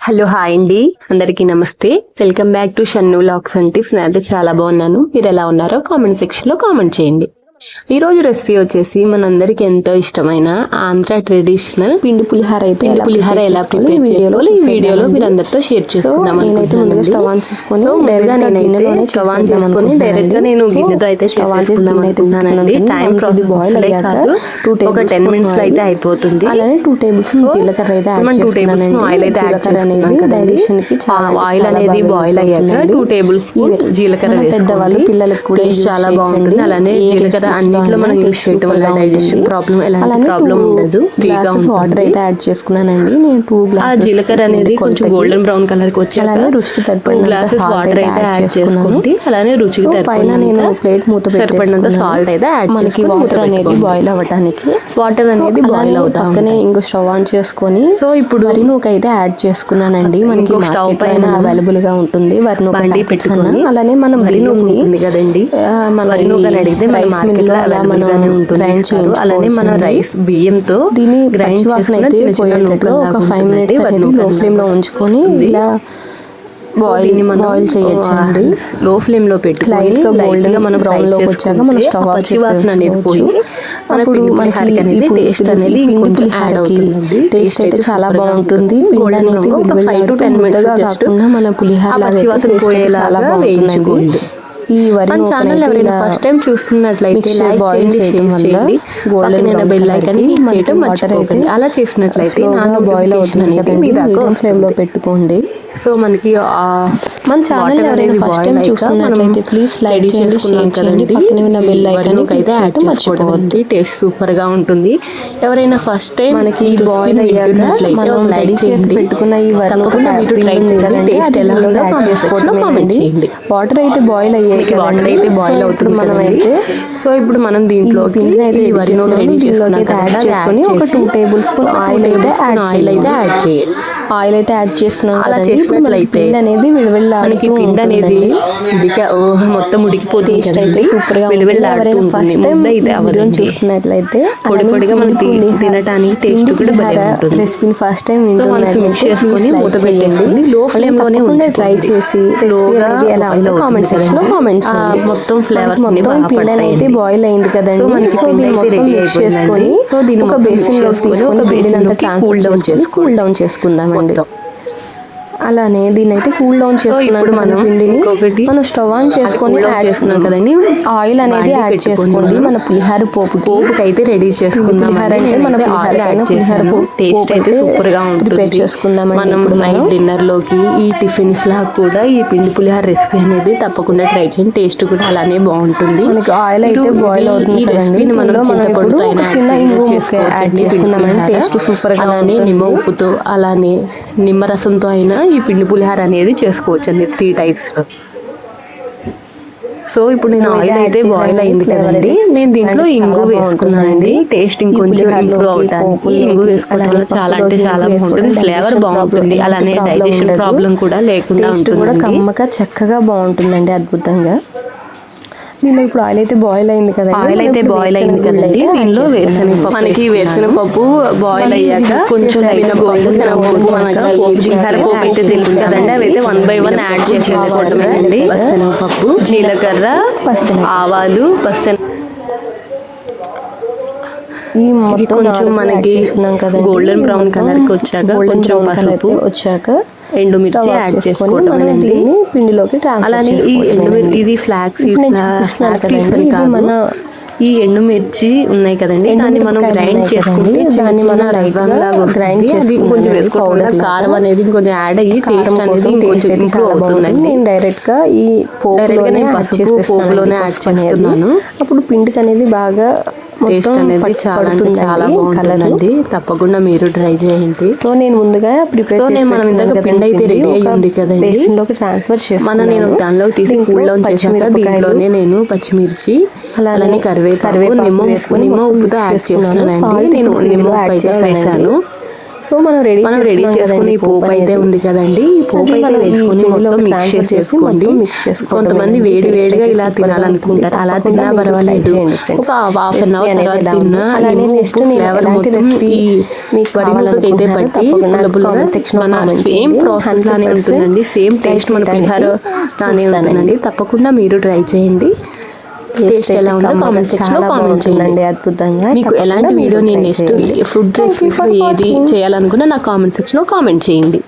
Hello hi అండి. అందరికీ నమస్తే. Welcome back to Shannu looks and tips. నేనైతే చాలా బాగున్నాను. మీరు ఎలా ఉన్నారో కామెంట్ సెక్షన్లో కామెంట్ చేయండి. ఈ రోజు రెసిపీ వచ్చేసి మనందరికి ఎంతో ఇష్టమైన ఆంధ్ర ట్రెడిషనల్ పిండి పులిహార అయితే పిండి పులిహార ఎలా ప్రిపేర్ ఈ వీడియోలో చేసుకోవాలి ఈ వీడియోలో. మీరు అందరితో షేర్ చేసుకుందాం నేనైతే ముందుగా స్టవ్ ఆన్ చేసుకొని డైరెక్ట్గా గిన్నెలోనే స్టవ్ ఆన్ చేసేద్దాం చేసుకొని డైరెక్ట్గా నేను గిన్నెతో అయితే స్టవ్ ఆన్ అనుకుంటున్నానండి. టైం ప్రాసెస్ బాయిల్ అయ్యాక టూ ఒక టెన్ మినిట్స్ అయితే. అయిపోతుంది అలానే టూ టేబుల్ స్పూన్ జీలకర్ర అయితే యాడ్ టూ ఆయిల్ అయితే యాడ్ చేసుకున్నాం డైజెషన్కి ఆయిల్ అనేది బాయిల్ అయ్యాక. టూ టేబుల్ స్పూన్ ఈవెన్ జీలకర్ర పెద్దవాళ్ళు. పిల్లలకు కూడా చాలా. బాగుంటుంది అలానే జీలకర్ర అన్నింటిలో మనం యూస్ చేయడం వల్ల డైజెషన్. ప్రాబ్లం ఎలాంటి ప్రాబ్లం ఉండదు ఫ్రీగా వాటర్ అయితే యాడ్ చేసుకున్నానండి నేను టూ ఆ గ్లాసెస్ జీలకర్ర అనేది కొంచెం గోల్డెన్ బ్రౌన్ కలర్కి వచ్చాక అలానే రుచికి తగినంత గ్లాసెస్ వాటర్ అయితే యాడ్ చేసుకున్నాను. అలానే రుచికి పైన నేను ప్లేట్ మూత సరిపడినంత. సాల్ట్ అయితే యాడ్ మనకి వాటర్ అనేది. బాయిల్ అవ్వడానికి వాటర్ అనేది బాయిల్ అవుతా పక్కనే ఇంకో స్టవ్ ఆన్ చేసుకొని సో ఇప్పుడు వరి నూక అయితే యాడ్ చేసుకున్నానండి మనకి స్టవ్ పైన అవైలబుల్గా ఉంటుంది వరి నూక అలానే మనం వరి నూక కదండి మన రైస్ మిల్ మనం గ్రైండ్. అలానే మన. రైస్ బియ్యంతో దీని గ్రైండ్ పచ్చివాసన చేసుకున్న అయితే పోయేటట్లు ఒక ఫైవ్. మినిట్స్ అనేది లో ఫ్లేమ్లో ఉంచుకొని. ఇలా బాయిల్ మనం బాయిల్ చేయొచ్చండి లో ఫ్లేమ్లో పెట్టుకొని లైట్గా గోల్డెన్గా మనం బ్రౌన్లోకి వచ్చాక మనం స్టవ్ ఆఫ్ వాసన అనేది పోయి మన మనకి పులిహోరకి అనేది టేస్ట్ అనేది కొంచెం యాడ్ టేస్ట్ అయితే చాలా బాగుంటుంది పిండి అనేది ఒక ఫైవ్ టు టెన్ మినిట్స్ కాకుండా మన పులిహోర ఆ లాగా పచ్చి అయితే వాసన taste అయితే చాలా పోయేలాగా వేయించుకోండి ఈ వరి ఛానల్ ఎవరైనా ఫస్ట్ టైం చూస్తున్నట్లయితే లైక్ బాయిల్ చేయండి షేర్ చేయండి. పక్కన బెల్ ఐకాన్ క్లిక్ చేయడం మర్చిపోకండి. అలా చేసినట్లయితే నా స్లోగా బాయిల్ అవుతుంది కదండి దాకా మీడియం ఫ్లేమ్లో పెట్టుకోండి. సో మనకి మన ఛానల్ ఎవరైనా ఫస్ట్ టైం చూస్తున్నట్లయితే ప్లీజ్ లైక్ చేయండి షేర్ చేయండి. పక్కనే ఉన్న బెల్ ఐకాన్ అయితే యాడ్ చేసుకోవడం టేస్ట్ సూపర్గా ఉంటుంది ఎవరైనా ఫస్ట్ టైం మనకి బాయిల్ అయ్యాక మనం రెడీ చేసి పెట్టుకున్న ఈ తప్పకుండా మీరు ట్రై కదండి, టేస్ట్ ఎలా ఉందో యాడ్ కామెంట్. చేయండి వాటర్ అయితే బాయిల్ అయ్యాయి వాటర్. అయితే బాయిల్ అవుతుంది మనం అయితే సో ఇప్పుడు మనం దీంట్లో అయితే ఈ వరి నూనె రెడీ చేసుకున్నాం. చేసుకున్నాం దీంట్లోకి కదా అయితే యాడ్ చేసుకొని ఒక టూ టేబుల్ స్పూన్ ఆయిల్ అయితే యాడ్ ఆయిల్ అయితే చేయండి. యాడ్ చేయండి ఆయిల్ అయితే యాడ్ చేసుకున్నాం అలా కదండి. అనేది మనకి పిండి అనేది. ఉడిక మొత్తం ఉడికిపోతుంది అయితే. సూపర్గా. చూస్తున్నట్లయితే పొడి పొడిగా మనకి టేస్ట్ కూడా. రెసిపీని ఫస్ట్ టైం వింటున్నట్లయితే లో ఫ్లేమ్లోనే ట్రై. చేసి ఎలా ఉందో కామెంట్ సెక్షన్లో కదండి. కామెంట్ ఆ చేయండి మొత్తం ఫ్లేవర్స్ మొత్తం పిండి అనేది. బాయిల్ అయింది కదండి సో దీన్ని మొత్తం మిక్స్. చేసుకొని సో దీన్ని ఒక బేసిన్లోకి తీసుకొని పిండిని అంతా down చేసుకొని చేసుకోండి. కూల్ డౌన్ చేసుకుందామండి మొత్తం. అలానే దీన్ని అయితే కూల్ డౌన్ చేసుకున్నాం ఇప్పుడు కదండి మనం పిండిని. మనం స్టవ్ ఆన్ చేసుకొని యాడ్ చేసుకున్నాం కదండి. ఆయిల్ అనేది యాడ్ చేసుకోండి. మనం పులిహార పోపుకి. పోపుకి అయితే రెడీ చేసుకుందాం పులిహోర అంటే మన పులిహోర యాడ్ పులిహోర చేసాను పోపు టేస్ట్ అయితే సూపర్గా ప్రిపేర్ చేసుకుందామండి మనం నైట్. డిన్నర్లోకి ఈ టిఫిన్స్ లా కూడా ఈ పిండి పులిహోర రెసిపీ అనేది తప్పకుండా ట్రై చేయండి. టేస్ట్ కూడా అలానే బాగుంటుంది. మనకి ఆయిల్ అయితే బాయిల్ అవుతుంది ఈ కదండి. రెసిపీని మనం చిన్న యాడ్ ఇంగు పులిహోర. టేస్ట్ సూపర్గా అలానే నిమ్మ ఉప్పుతో అలానే నిమ్మరసంతో అయినా ఈ పిండి పులిహోర అనేది చేసుకోవచ్చు అండి త్రీ టైప్స్ సో ఇప్పుడు నేను ఆయిల్ అయితే బాయిల్. అయింది కదండి. నేను దీంట్లో ఇంగు. వేసుకున్నానండి టేస్ట్ ఇంకొంచెం ఇంప్రూవ్ పోపుల్లోకి, ఇంగు వేసుకోవడం వల్ల చాలా అంటే చాలా బాగుంటుంది. ఫ్లేవర్ బాగుంటుంది. అలానే డైజెషన్. ప్రాబ్లం కూడా లేకుండా టేస్ట్ కూడా ఉంటుంది కమ్మగా చక్కగా బాగుంటుందండి అద్భుతంగా. దీనిలో ఇప్పుడు ఆయిల్ అయితే బాయిల్ అయింది కదండి. ఆయిల్ అయితే బాయిల్ అయింది కదండి. దీనిలో వేరుశనగ. మనకి వేరుశనగ పప్పు బాయిల్ అయ్యాక కొంచెం జీలకర్ర పోపు అయితే తెలుసు కదండి. అవి అయితే వన్ బై వన్ యాడ్ అండి శనగపప్పు జీలకర్ర. ఆవాలు పచ్చని ఈ మొత్తం కొంచెం మనకి brown మొత్తం colour కి వచ్చాక కొంచెం పసుపు, అయితే వచ్చాక ఎండుమిర్చి యాడ్ చేసుకొని చేసుకోవడమే మనం అండి. దీన్ని పిండిలోకి అలానే ఈ ఎండుమిర్చి ఇది ఫ్లాక్స్ మన ఈ ఎండుమిర్చి ఉన్నాయి కదండి దాన్ని మనం గ్రైండ్ చేసుకుంటే దాన్ని చిన్న మనం light గా రవ్వలాగా grind వస్తుంది అది చేసుకున్నాం కొంచెం వేసుకోవడం లాగా. కారం అనేది కొంచెం యాడ్ అయ్యి టేస్ట్ అనేది అయితే ఇంప్రూవ్ అవుతుందండి నేను డైరెక్ట్గా ఈ పోపులోనే పోపులోనే యాడ్. చేస్తున్నాను. అప్పుడు పిండికి అనేది బాగా టేస్ట్ అనేది చాలా అంటే చాలా. బాగుంటుందండి తప్పకుండా మీరు ట్రై చేయండి సో నేను ముందుగా ప్రిపేర్ సో నేను మనం ఇందాక పిండి అయితే రెడీ అయ్యి ఉంది కదండి. ట్రాన్స్ఫర్ మన నేను దానిలోకి తీసి కూల్ డౌన్ చేశాక దీంట్లోనే నేను పచ్చిమిర్చి అలానే కరివేపాకు నిమ్మ నిమ్మ ఉప్పుతో యాడ్. చేస్తున్నానండి నేను నిమ్మ ఉప్పు అయితే. వేసాను సో మనం రెడీ మనం రెడీ చేసుకుని పోపు అయితే ఉంది కదండి. ఈ పోపు అయితే వేసుకుని మొత్తం మిక్స్ చేసుకోండి కొంతమంది వేడి వేడిగా ఇలా తినాలనుకుంటారు. అలా తిన్నా పర్వాలేదు. ఒక హాఫ్ అన్ అవర్ తర్వాత తిన్నా ఈ ఉప్పు ఫ్లేవర్ మొత్తం ఈ వరి ముక్కకి అయితే పట్టి పుల్ల పుల్లగా మన సేమ్ ప్రాసెస్ లానే ఉంటుందండి. సేమ్ టేస్ట్ మన పులిహార లానే ఉంటుందండి. తప్పకుండా మీరు ట్రై చేయండి. టేస్ట్ ఎలా ఉందో కామెంట్ కామెంట్ చేయండి అద్భుతంగా మీకు ఎలాంటి వీడియో నేను నెక్స్ట్. ఫుడ్ రెసిపీస్ ఏది. చేయాలనుకున్నా నా కామెంట్ సెక్షన్లో కామెంట్ చేయండి